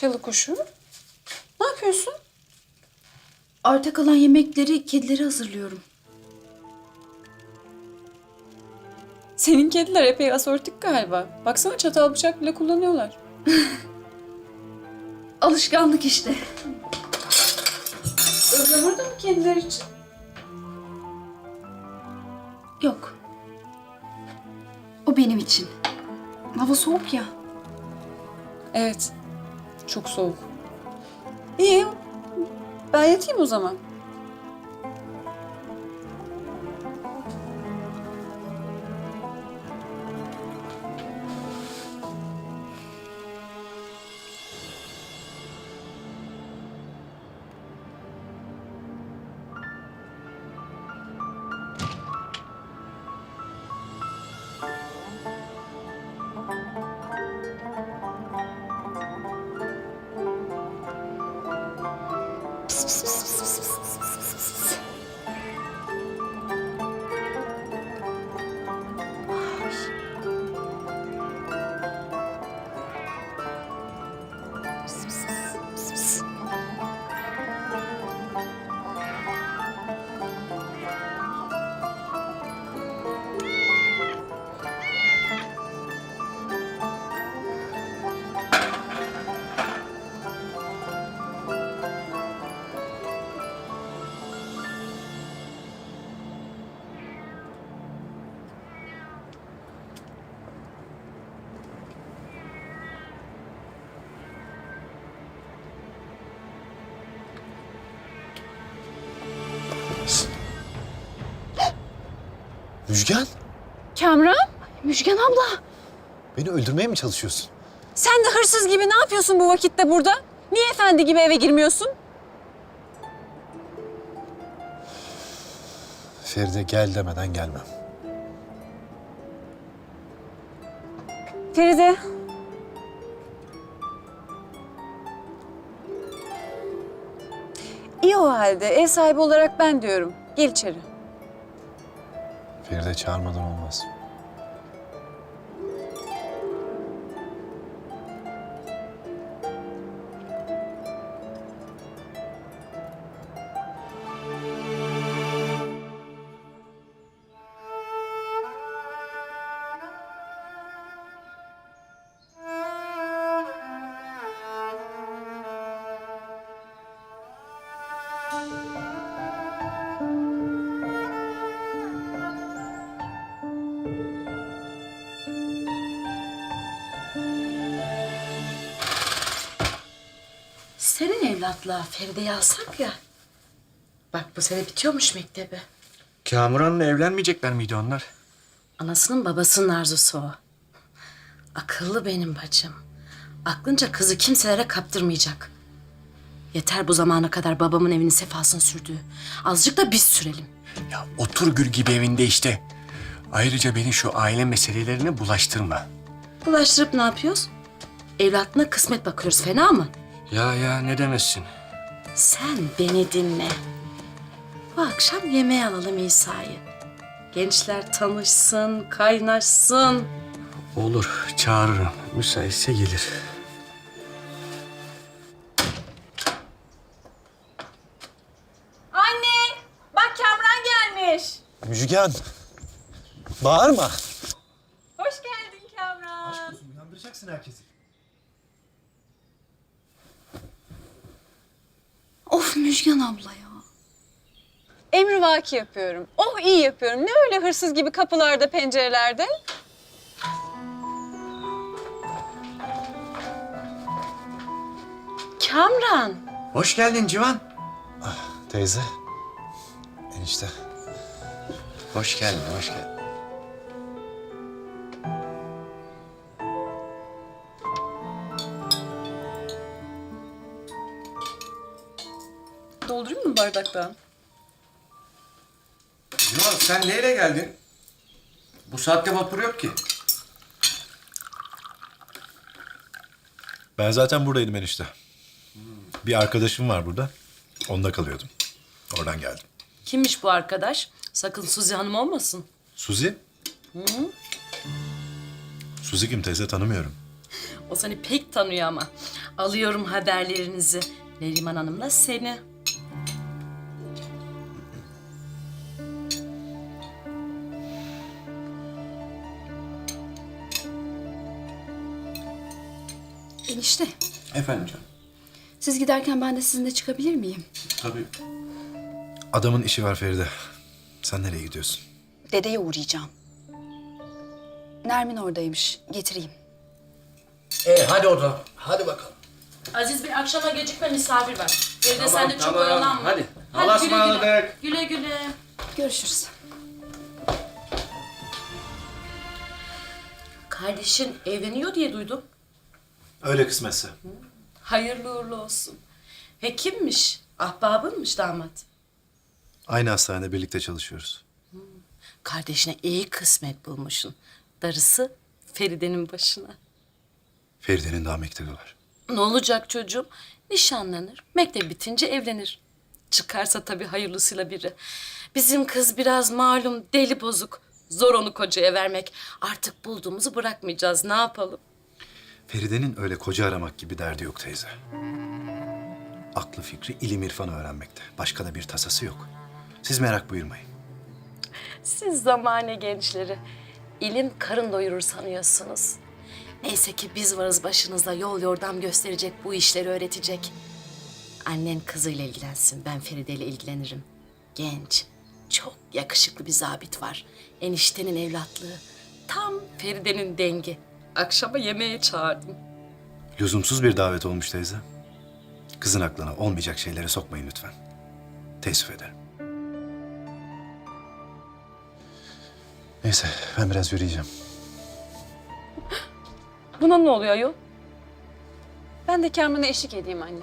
Çalı kuşu. Ne yapıyorsun? Arta kalan yemekleri kedilere hazırlıyorum. Senin kediler epey asortik galiba. Baksana çatal bıçak bile kullanıyorlar. Alışkanlık işte. Ihlamur mı kediler için? Yok. O benim için. Hava soğuk ya. Evet. Çok soğuk. İyi. Ben yatayım o zaman. psst, psst. Müjgan, Kamran? Müjgan abla. beni öldürmeye mi çalışıyorsun? Sen de hırsız gibi ne yapıyorsun bu vakitte burada? Niye efendi gibi eve girmiyorsun? Feride gel demeden gelmem. Feride. İyi o halde. Ev sahibi olarak ben diyorum. Gel içeri. Feride çağırmadan olmaz. Evlatla Feride'yi alsak ya. Bak bu sene bitiyormuş mektebi. Kamuran'la evlenmeyecekler miydi onlar? Anasının babasının arzusu o. Akıllı benim bacım. Aklınca kızı kimselere kaptırmayacak. Yeter bu zamana kadar babamın evinin sefasını sürdüğü. Azıcık da biz sürelim. Ya otur gül gibi evinde işte. Ayrıca beni şu aile meselelerine bulaştırma. Bulaştırıp ne yapıyoruz? Evlatına kısmet bakıyoruz fena mı? Ya ya ne demezsin. Sen beni dinle. Bu akşam yemeğe alalım İsa'yı. Gençler tanışsın, kaynaşsın. Olur çağırırım. Müsaitse gelir. Anne! Bak Kamran gelmiş. Müjgan, bağırma. Hoş geldin Kamran. Uyandıracaksın herkesi. Of Müjgan abla ya. Emri vaki yapıyorum. Oh iyi yapıyorum. Ne öyle hırsız gibi kapılarda, pencerelerde? Kamran. Hoş geldin Civan. Teyze, enişte. Hoş geldin, hoş geldin. Doldurayım mı bardaktan? Civan sen neyle geldin? Bu saatte vapur yok ki. Ben zaten buradaydım enişte. Bir arkadaşım var burada. Onda kalıyordum. Oradan geldim. Kimmiş bu arkadaş? Sakın Suzi Hanım olmasın. Suzi? Suzi kim teyze tanımıyorum. O seni pek tanıyor ama. Alıyorum haberlerinizi. Neriman Hanım'la seni. Enişte, Efendim canım. siz giderken ben de sizinle çıkabilir miyim? Tabii. Adamın işi var Feride. Sen nereye gidiyorsun? Dedeye uğrayacağım. Nermin oradaymış, getireyim. E hadi o zaman. Hadi bakalım. Aziz bir akşama gecikme misafir var. Evde sen de çok tamam. oyalanma. Hadi. Hadi Allah'a güle güle. ısmarladık. Güle güle. Görüşürüz. Kardeşin evleniyor diye duydum. Öyle kısmetse. Hayırlı uğurlu olsun. Hekimmiş, ahbabınmış damat. Aynı hastanede birlikte çalışıyoruz. Kardeşine iyi kısmet bulmuşsun. Darısı Feride'nin başına. Feride'nin daha mektebi var. Ne olacak çocuğum? Nişanlanır, mektep bitince evlenir. Çıkarsa tabii hayırlısıyla biri. Bizim kız biraz malum deli bozuk. Zor onu kocaya vermek. Artık bulduğumuzu bırakmayacağız. Ne yapalım? Feride'nin öyle koca aramak gibi derdi yok teyze. Aklı fikri ilim irfan öğrenmekte. Başka da bir tasası yok. Siz merak buyurmayın. Siz zamane gençleri ilim karın doyurur sanıyorsunuz. Neyse ki biz varız başınızda yol yordam gösterecek, bu işleri öğretecek. Annen kızıyla ilgilensin, ben Feride ile ilgilenirim. Genç, çok yakışıklı bir zabit var. Eniştenin evlatlığı. Tam Feride'nin dengi. Akşama yemeğe çağırdım. Lüzumsuz bir davet olmuş teyze. Kızın aklına olmayacak şeylere sokmayın lütfen. Teessüf ederim. Neyse ben biraz yürüyeceğim. Buna ne oluyor ayol? Ben de Kerman'a eşlik edeyim anne.